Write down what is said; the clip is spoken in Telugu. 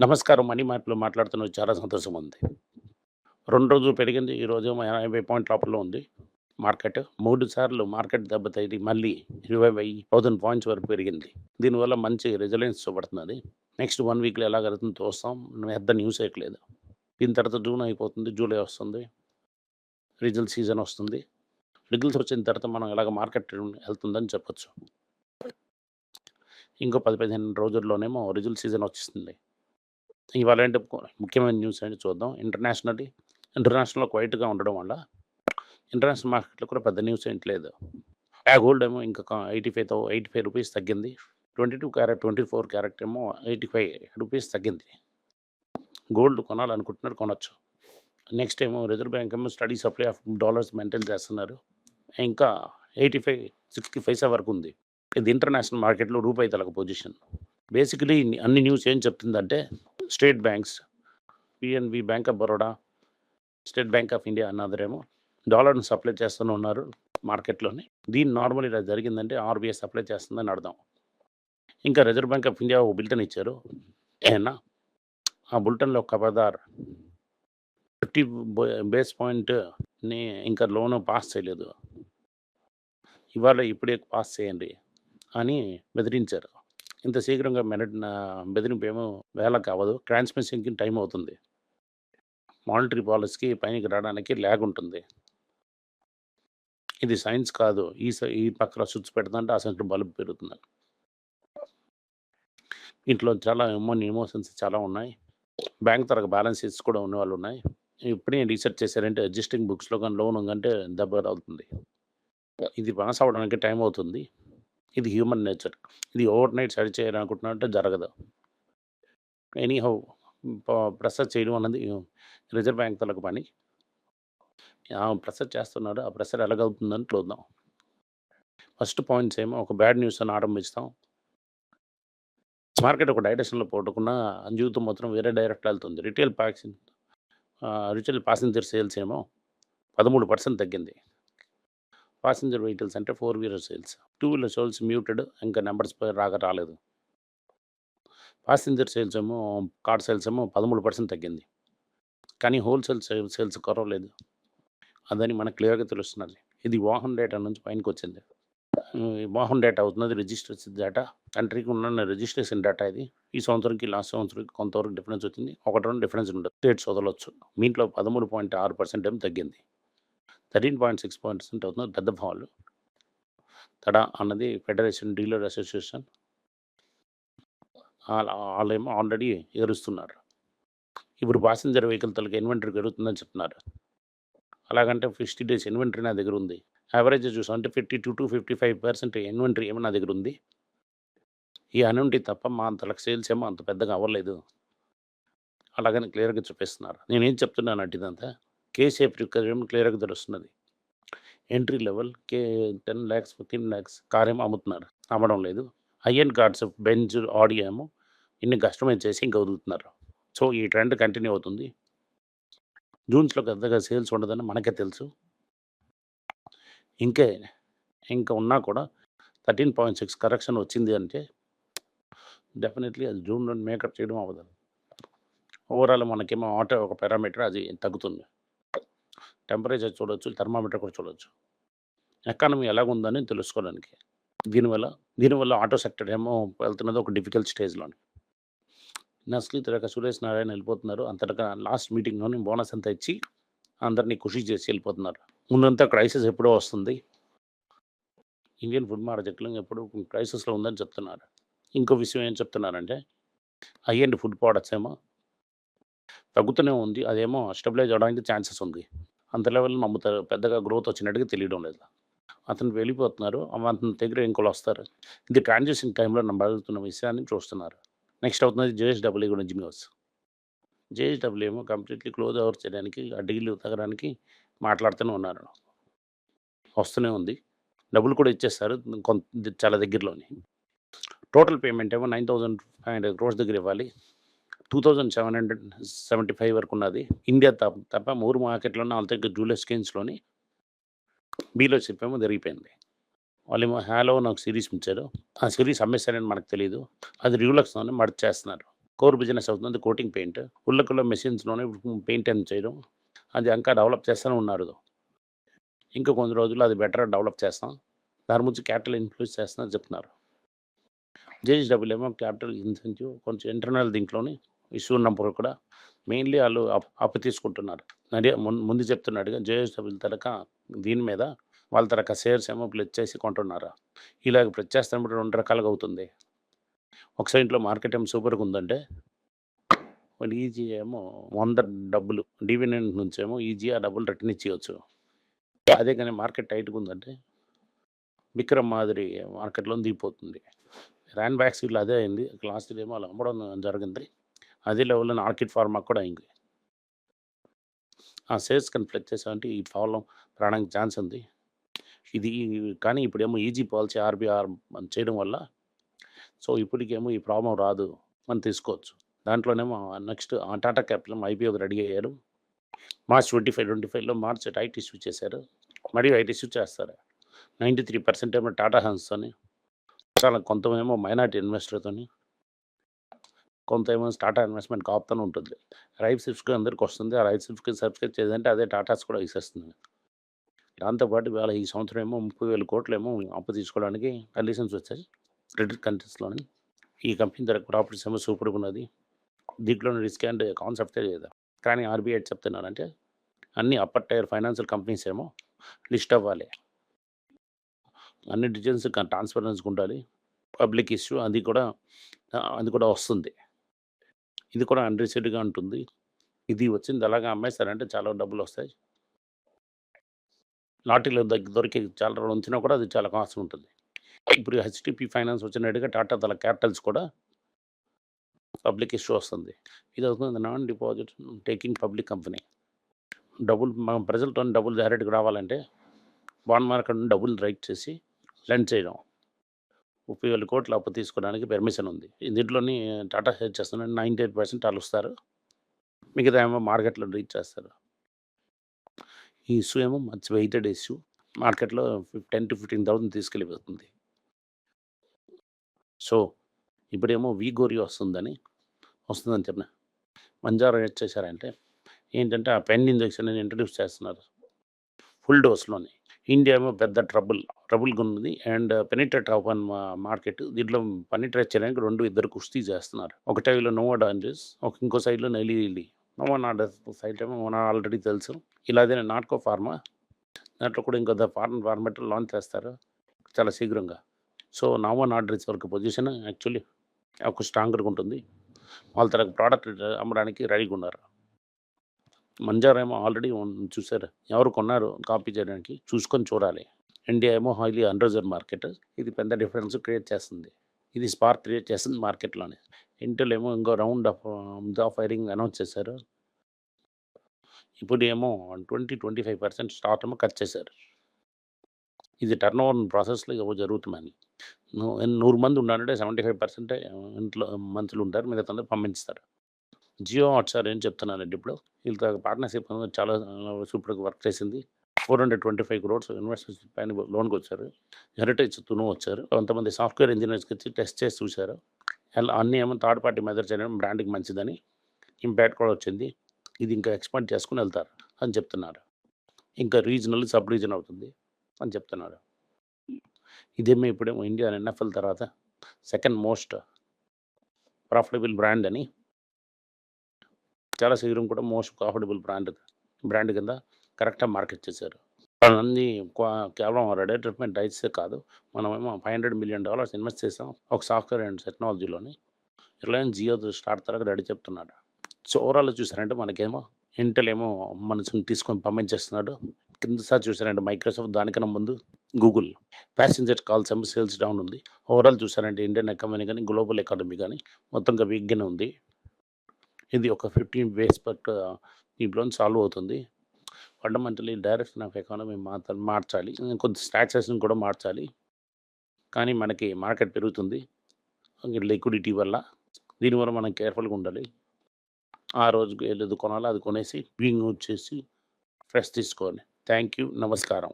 నమస్కారం. మనీ మార్ట్లో మాట్లాడుతున్నది చాలా సంతోషం ఉంది. రెండు రోజులు పెరిగింది. ఈ రోజు యాభై పాయింట్ లోపల ఉంది. మార్కెట్ మూడు సార్లు మార్కెట్ దెబ్బతైది మళ్ళీ ఇరవై వెయ్యి థౌసండ్ పాయింట్స్ వరకు పెరిగింది. దీనివల్ల మంచి రిజలెన్స్ చూపడుతున్నది. నెక్స్ట్ వన్ వీక్లో ఎలా జరుగుతుందో చూస్తాం. పెద్ద న్యూస్ వేయట్లేదు దీని తర్వాత జూన్ అయిపోతుంది. జూలై వస్తుంది. రిజల్ట్ సీజన్ వస్తుంది. రిజల్ట్స్ వచ్చిన తర్వాత మనం ఎలాగ మార్కెట్ వెళ్తుందని చెప్పొచ్చు. ఇంకో పది పదిహేను రోజుల్లోనేమో రిజల్ట్ సీజన్ వచ్చేస్తుంది. ఇవాళ ముఖ్యమైన న్యూస్ ఏంటి చూద్దాం. ఇంటర్నేషనల్లీ ఇంటర్నేషనల్లో క్వైట్గా ఉండడం వల్ల ఇంటర్నేషనల్ మార్కెట్లో కూడా పెద్ద న్యూస్ ఏంటి లేదు. ఆ గోల్డ్ ఏమో ఇంకా ఎయిటీ ఫైవ్ థౌ ఎయిటీ ఫైవ్ రూపీస్ తగ్గింది. Twenty two carat twenty four carat ఏమో ఎయిటీ ఫైవ్ రూపీస్ తగ్గింది. గోల్డ్ కొనాలనుకుంటున్నారు కొనొచ్చు. నెక్స్ట్ ఏమో రిజర్వ్ బ్యాంక్ ఏమో steady supply of dollars maintain చేస్తున్నారు. ఇంకా ఎయిటీ ఫైవ్ సిక్స్టీ ఫైవ్ వరకు ఉంది. ఇది ఇంటర్నేషనల్ మార్కెట్లో రూపాయి తలక పొజిషన్. బేసికలీ అన్ని న్యూస్ ఏం చెప్తుందంటే state banks PNB bank of Baroda state bank of India అన్నదరేమో డాలర్ను సప్లై చేస్తూనే ఉన్నారు మార్కెట్లోని. దీన్ని నార్మల్ ఇలా జరిగిందంటే ఆర్బీఐ సప్లై చేస్తుందని అర్థం. ఇంకా రిజర్వ్ బ్యాంక్ ఆఫ్ ఇండియా ఒక బులెటిన్ ఇచ్చారు. ఏనా? ఆ బులెటిన్లో ఖబర్దార్ ఫిఫ్టీ బేస్ పాయింట్ని ఇంకా లోన్ పాస్ చేయలేదు. ఇవాళ ఇప్పుడే పాస్ చేయండి అని బెదిరించారు. ఇంత శీఘ్రంగా మెనట్ బెదిరింపు ఏమో వేళ అవ్వదు. ట్రాన్స్మిషన్కి టైం అవుతుంది. మానిటరీ పాలసీకి పైనకి రావడానికి ల్యాగ్ ఉంటుంది. ఇది సైన్స్ కాదు. ఈ ఈ పక్కన స్విచ్ పెడుతుందంటే ఆ సెంటర్ బల్బ్ పెరుగుతుంది. ఇంట్లో చాలా ఎమోన్ ఎమోషన్స్ చాలా ఉన్నాయి. బ్యాంక్ తరగ బ్యాలెన్స్ షీట్స్ కూడా ఉన్న వాళ్ళు ఉన్నాయి. ఇప్పుడే రీసెర్చ్ చేశారంటే అడ్జస్టింగ్ బుక్స్లో కానీ లోన్ కంటే దెబ్బ అవుతుంది ఇది పాస్ అవ్వడానికి టైం అవుతుంది. ఇది హ్యూమన్ నేచర్. ఇది ఓవర్ నైట్ సరి చేయాలనుకుంటున్నట్టు జరగదు. ఎనీహౌ ప్రసెస్ చేయడం అన్నది రిజర్వ్ బ్యాంక్ తలకు పని. ప్రెసర్ చేస్తున్నారు ఆ ప్రెసర్ ఎలాగవుతుందని చూద్దాం. ఫస్ట్ పాయింట్స్ ఏమో ఒక బ్యాడ్ న్యూస్ అని ఆరంభిస్తాం. మార్కెట్ ఒక డైరెక్షన్లో పోటుకున్న జీవితం మాత్రం వేరే డైరెక్ట్ వెళ్తుంది. Retail packing retail passenger sales ఏమో పదమూడు పర్సెంట్ తగ్గింది. ప్యాసింజర్ వెహికల్స్ అంటే four wheeler sales two wheeler sales muted ఇంకా నెంబర్స్ రాక రాలేదు. ప్యాసింజర్ సేల్స్ ఏమో కార్ సేల్స్ ఏమో పదమూడు పర్సెంట్ తగ్గింది. కానీ హోల్సేల్ సేల్ సేల్స్ కొరవలేదు. అదని మనకు క్లియర్గా తెలుస్తున్నది. ఇది వాహన్ డేటా నుంచి పైనకి వచ్చింది. వాహన్ డేటా అవుతున్నది రిజిస్ట్రేషన్ డేటా కంట్రీకి ఉన్న రిజిస్ట్రేషన్ డేటా ఇది. ఈ సంవత్సరంకి లాస్ట్ సంవత్సరంకి కొంతవరకు డిఫరెన్స్ వచ్చింది. ఒకటి రెండు డిఫరెన్స్ ఉండదు. స్టేట్స్ వదలొచ్చు మీంట్లో పదమూడు పాయింట్ ఆరు పర్సెంట్ ఏమి తగ్గింది. థర్టీన్ పాయింట్ సిక్స్ పర్సెంట్ అవుతుంది. పెద్ద ఫాల్. తడా అన్నది ఫెడరేషన్ డీలర్ అసోసియేషన్ వాళ్ళేమో ఆల్రెడీ ఎరుస్తున్నారు ఇప్పుడు ప్యాసింజర్ వెహికల్ తలకి ఇన్వెంటరీ పెరుగుతుందని చెప్తున్నారు. అలాగంటే ఫిఫ్టీ డేస్ ఇన్వెంటరీ నా దగ్గర ఉంది. యావరేజ్ చూసాం అంటే fifty two to fifty five percent inventory ఏమో నా దగ్గర ఉంది. ఈ అనుంటి తప్ప మా అంతలకు సేల్స్ ఏమో అంత పెద్దగా అవ్వలేదు. అలాగని క్లియర్గా చెప్పేస్తున్నారు. నేనేం చెప్తున్నాను అంటే ఇదంతా కేసీఎఫ్ ఏమో క్లియర్గా తెలుస్తున్నది. ఎంట్రీ లెవెల్ కే ten lakhs fifteen lakhs car ఏమో అమ్ముతున్నారు. అమ్మడం లేదు. హైఎండ్ కార్డ్స్ బెంజ్ ఆడియో ఏమో ఇన్ని కస్టమైజ్ చేసి ఇంకా వదులుతున్నారు. సో ఈ ట్రెండ్ కంటిన్యూ అవుతుంది. జూన్స్లో పెద్దగా సేల్స్ ఉండదని మనకే తెలుసు. ఇంకే ఇంకా ఉన్నా కూడా థర్టీన్ పాయింట్ సిక్స్ కరెక్షన్ వచ్చింది అంటే డెఫినెట్లీ అది జూన్లో మేకప్ చేయడం అవ్వదు. ఓవరాల్ మనకేమో ఆటో ఒక పారామీటర్ అది తగ్గుతుంది. టెంపరేచర్ చూడొచ్చు థర్మామీటర్ కూడా చూడొచ్చు. ఎకానమీ ఎలాగుందని తెలుసుకోవడానికి. దీనివల్ల దీనివల్ల ఆటో సెక్టర్ ఏమో వెళ్తున్నది ఒక డిఫికల్ట్ స్టేజ్లోని. నస్లీ తిరగ సురేష్ నారాయణ వెళ్ళిపోతున్నారు. అంతటా లాస్ట్ మీటింగ్లోని బోనస్ అంతా ఇచ్చి అందరినీ ఖుషి చేసి వెళ్ళిపోతున్నారు. ముందంతా క్రైసిస్ ఎప్పుడో వస్తుంది. ఇండియన్ ఫుడ్ మార్కెట్లో ఎప్పుడు క్రైసిస్లో ఉందని చెప్తున్నారు. ఇంకో విషయం ఏం చెప్తున్నారంటే హై అండ్ ఫుడ్ ప్రోడక్ట్స్ ఏమో తగ్గుతూనే ఉంది. అదేమో స్టెబిలైజ్ అవడానికి ఛాన్సెస్ ఉంది. అంత లెవెల్ నమ్ముతారు. పెద్దగా గ్రోత్ వచ్చినట్టుగా తెలియడం లేదు. అతను వెళ్ళిపోతున్నారు. అతని దగ్గర ఇంకోళ్ళు వస్తారు? ఇది ట్రాన్సాక్షన్ టైంలో నమ్మగలుగుతున్న విషయాన్ని చూస్తున్నారు. నెక్స్ట్ అవుతున్నది జేఎస్డబ్ల్యూ గురించి న్యూస్. జేఎస్డబ్ల్యూ ఏమో కంప్లీట్లీ క్లోజ్ అవర్ చేయడానికి ఆ డీల్ తగ్గడానికి మాట్లాడుతూనే ఉన్నారు. వస్తూనే ఉంది. డబ్బులు కూడా ఇచ్చేస్తారు. కొంత చాలా దగ్గరలోని. టోటల్ పేమెంట్ ఏమో nine thousand five hundred crores దగ్గర ఇవ్వాలి. Two thousand seven hundred seventy five వరకు ఉన్నది ఇండియా తప్ప తప్ప మూడు మార్కెట్లోనే వాళ్ళ దగ్గర జూలర్ స్కీమ్స్లోని బీలో చెప్పేమో జరిగిపోయింది. వాళ్ళేమో హ్యాలో నాకు సిరీస్ ఉంచారు ఆ సిరీస్ అమ్మేశారని మనకు తెలియదు అది రివ్యూలక్స్లోనే మర్చ్ చేస్తున్నారు. కోర్ బిజినెస్ అవుతుంది కోటింగ్ పెయింట్. ఉల్లకుల్ల మెషిన్స్లోనే పెయింట్ అని చేయడం. అది ఇంకా డెవలప్ చేస్తూనే ఉన్నారు. ఇంకా కొన్ని రోజుల్లో అది బెటర్ డెవలప్ చేస్తాం. దాని గురించి క్యాపిటల్ ఇన్ఫ్లూయన్స్ చేస్తున్నారు చెప్తున్నారు. జేహెచ్డబ్ల్యూ క్యాపిటల్ ఇన్సెంటివ్ కొంచెం ఇంటర్నల్ దీంట్లోని ఇష్యూ ఉన్నప్పుడు కూడా మెయిన్లీ వాళ్ళు అప్ అప్పు తీసుకుంటున్నారు. అదే ముందు చెప్తున్నాడుగా జేహెచ్డబ్ల్యూ తరక దీని మీద వాళ్ళ తరక షేర్స్ ఏమో ప్లెచ్ చేసి కొంటున్నారు? ఇలాగ ప్లెచ్ చేస్తున్నప్పుడు రెండు రకాలుగా అవుతుంది. ఒక సైడ్లో మార్కెట్ ఏమో సూపర్గా ఉందంటే ఈజీ ఏమో వంద డబ్బులు డివిడెంట్ నుంచి ఏమో ఈజీ ఆ డబ్బులు రిటర్న్ ఇచ్చేయచ్చు. అదే కానీ మార్కెట్ టైట్గా ఉందంటే విక్రమ్ మాదిరి మార్కెట్లో దిగిపోతుంది. ర్యాన్ బ్యాక్స్ వీళ్ళు అదే అయింది. లాస్ట్ ఏమో అలా అమ్మడం జరిగింది. అదే లెవెల్లో ఆర్కిడ్ ఫార్మా కూడా అయింది. ఆ సేల్స్ కన్ఫ్లెక్ట్ చేసామంటే ఈ ప్రాబ్లం రావడానికి ఛాన్స్ ఉంది. ఇది కానీ ఇప్పుడేమో ఈజీ పాలసీ ఆర్బీఆర్ చేయడం వల్ల సో ఇప్పటికేమో ఈ ప్రాబ్లం రాదు మనం తీసుకోవచ్చు. దాంట్లోనేమో నెక్స్ట్ టాటా క్యాపిటల్ ఐపీఓకి రెడీ అయ్యారు. మార్చ్ ట్వంటీ ఫైవ్ ట్వంటీ ఫైవ్లో మార్చ్ ఐటీ ఇష్యూ చేశారు. మరియు ఐటీ ఇష్యూ చేస్తారు. నైంటీ త్రీ పర్సెంట్ ఏమో టాటా హన్స్తోని చాలా కొంతమేమో మైనార్టీ ఇన్వెస్టర్తోని కొంత ఏమో టాటా ఇన్వెస్ట్మెంట్ కాపుతూనే ఉంటుంది. రైట్ సిప్స్కి అందరికి వస్తుంది. ఆ రైట్ సిప్స్కి సబ్స్క్రైబ్ చేయాలంటే అదే టాటాస్ కూడా ఇచ్చేస్తుంది దాంతోపాటు ఇవాళ ఈ సంవత్సరం ఏమో ముప్పై వేల కోట్లు ఏమో అప్పు తీసుకోవడానికి కండిషన్స్ వచ్చాయి. క్రెడిట్ కంట్రీస్లోని ఈ కంపెనీ ధర ప్రాపర్టీస్ ఏమో సూపర్గా ఉన్నది. దీంట్లో రిస్క్ అండ్ కాన్సెప్టే లేదా? కానీ ఆర్బీఐ చెప్తున్నానంటే అన్ని అప్పర్ టైర్ ఫైనాన్షియల్ కంపెనీస్ ఏమో లిస్ట్ అవ్వాలి. అన్ని డీటెయిల్స్ ట్రాన్స్పరెన్సీగా ఉండాలి. పబ్లిక్ ఇష్యూ అది కూడా అది కూడా వస్తుంది. ఇది కూడా అన్రిసీడ్గా ఉంటుంది. ఇది వచ్చింది అలాగా అమ్మేస్తారంటే చాలా డబ్బులు వస్తాయి. లాటరీలో దగ్గర దొరికి చాలా రోజులు ఉంచినా కూడా అది చాలా కాస్ట్ ఉంటుంది. ఇప్పుడు హెచ్డిపి ఫైనాన్స్ వచ్చినట్టుగా టాటా తల క్యాపిటల్స్ కూడా పబ్లిక్ ఇష్యూ వస్తుంది. ఇది అవుతుంది non deposit taking public company. డబ్బులు మన ప్రజలతో డబ్బులు డైరెక్ట్గా రావాలంటే బాండ్ మార్కెట్ నుండి డబ్బులు రైట్ చేసి లెండ్ చేయడం. ముప్పై వేల కోట్లు అప్పు తీసుకోవడానికి పెర్మిషన్ ఉంది. దీంట్లోని టాటా హెడ్ చేస్తున్న నైంటీ ఎయిట్ పర్సెంట్ వాళ్ళు వస్తారు. మిగతా ఏమో మార్కెట్లో రీచ్ చేస్తారు. ఈ ఇష్యూ ఏమో మంచి వెయిటెడ్ ఇష్యూ మార్కెట్లో టెన్ టు ఫిఫ్టీన్ థౌసండ్ తీసుకెళ్ళిపోతుంది. సో ఇప్పుడేమో వీగోరి వస్తుందని వస్తుందని చెప్పిన. మంజారా ఏం చేశారంటే ఏంటంటే ఆ పెన్ ఇంజెక్షన్ అని ఇంట్రడ్యూస్ చేస్తున్నారు. ఫుల్ డోస్లోని. ఇండియా ఏమో పెద్ద ట్రబుల్ ట్రబుల్గా ఉన్నది అండ్ పెనిట్రేట్ ఓపెన్ మార్కెట్ దీంట్లో పెనిట్రేట్ చేయడానికి రెండు ఇద్దరు కుస్తీ చేస్తున్నారు. ఒక టైంలో నోవా డాంజెస్ ఒక ఇంకో సైడ్లో నెలీలి నోవా నాడ సైడ్ ఏమో మన ఆల్రెడీ తెలుసు. ఇలాగే నాట్కో ఫార్మా. దాంట్లో కూడా ఇంకో ఫార్మ్ ఫార్మేట్ లాంచ్ చేస్తారు చాలా శీఘ్రంగా. సో నోవా నాడ్రిస్ వరకు పొజిషన్ యాక్చువల్లీ ఒక స్ట్రాంగర్గా ఉంటుంది వాళ్ళ తరగతి ప్రోడక్ట్ అమ్మడానికి రెడీగా ఉన్నారు మంజారా ఏమో ఆల్రెడీ చూసారు. ఎవరు కొన్నారు కాపీ చేయడానికి? చూసుకొని చూడాలి. ఇండియా ఏమో హైలీ అన్రిజర్వ్ మార్కెట్. ఇది పెద్ద డిఫరెన్స్ క్రియేట్ చేస్తుంది. ఇది స్పార్క్ క్రియేట్ చేస్తుంది మార్కెట్లోనే. ఇంటెల్ ఏమో ఇంకో round off off firing announce చేశారు. ఇప్పుడు ఏమో twenty twenty five percent stock ఏమో కట్ చేశారు. ఇది టర్న్ ఓవర్ ప్రాసెస్లో ఏవో జరుగుతుందని నూ- నూరు మంది ఉన్నారంటే సెవెంటీ ఫైవ్ పర్సెంట్ ఇంట్లో మంత్లు ఉంటారు. మిగతా పంపించుతారు జియో హాట్స్టార్ ఏం చెప్తున్నానండి ఇప్పుడు. వీళ్ళతో పార్ట్నర్షిప్ చాలా సూపర్గా వర్క్ చేసింది. Four hundred twenty five crores investors పైన లోన్కి వచ్చారు హెరిటేజ్ తును వచ్చారు. కొంతమంది సాఫ్ట్వేర్ ఇంజనీర్స్కి వచ్చి టెస్ట్ చేసి చూశారు. అలా అన్నీ ఏమో థర్డ్ పార్టీ మెదర్ చేయడం బ్రాండ్కి మంచిదని ఇంపాక్ట్ కూడా వచ్చింది. ఇది ఇంకా ఎక్స్పాండ్ చేసుకుని వెళ్తారు అని చెప్తున్నారు. ఇంకా రీజనల్ సబ్ రీజన్ అవుతుంది అని చెప్తున్నారు. ఇదేమో ఇప్పుడేమో ఇండియా ఎన్ఎఫ్ఎల్ తర్వాత సెకండ్ మోస్ట్ ప్రాఫిటబుల్ బ్రాండ్ అని చాలా శీఘ్రం కూడా మోస్ట్ ప్రాఫిటబుల్ బ్రాండ్ బ్రాండ్ కింద కరెక్ట్గా మార్కెట్ చేశారు. అన్నీ కేవలం రెడీ ట్రీట్మెంట్ డైట్సే కాదు మనమేమో five hundred million dollars invest చేసాం ఒక సాఫ్ట్వేర్ అండ్ టెక్నాలజీలోని రిలయన్స్ జియో స్టార్ట్ తరగతి రెడీ చెప్తున్నాడు. సో ఓవరాల్ చూసారంటే మనకేమో ఇంటెల్ ఏమో మనసుని తీసుకొని పంపించేస్తున్నాడు. కింద సార్ చూసారంటే మైక్రోసాఫ్ట్ దానికన్నా ముందు గూగుల్ ప్యాసింజర్ కాల్స్ ఏమో సేల్స్ డౌన్ ఉంది. ఓవరాల్ చూసారంటే ఇండియన్ ఎకానమీ కానీ గ్లోబల్ ఎకానమీ కానీ మొత్తంగా వీక్గానే ఉంది. ఇది ఒక ఫిఫ్టీన్ బేస్ పర్ దీంట్లో సాల్వ్ అవుతుంది. ఫండమెంటలీ డైరెక్షన్ ఆఫ్ ఎకానమీ మాత్రం మార్చాలి. కొద్ది స్టాక్సేషన్ కూడా మార్చాలి. కానీ మనకి మార్కెట్ పెరుగుతుంది. లిక్విడిటీ వల్ల దీనివల్ల మనం కేర్ఫుల్గా ఉండాలి. ఆ రోజుకి ఏది కొనాలో అది కొనేసి బింగ్ వచ్చేసి ఫ్రెష్ తీసుకోవాలి. థ్యాంక్ యూ నమస్కారం.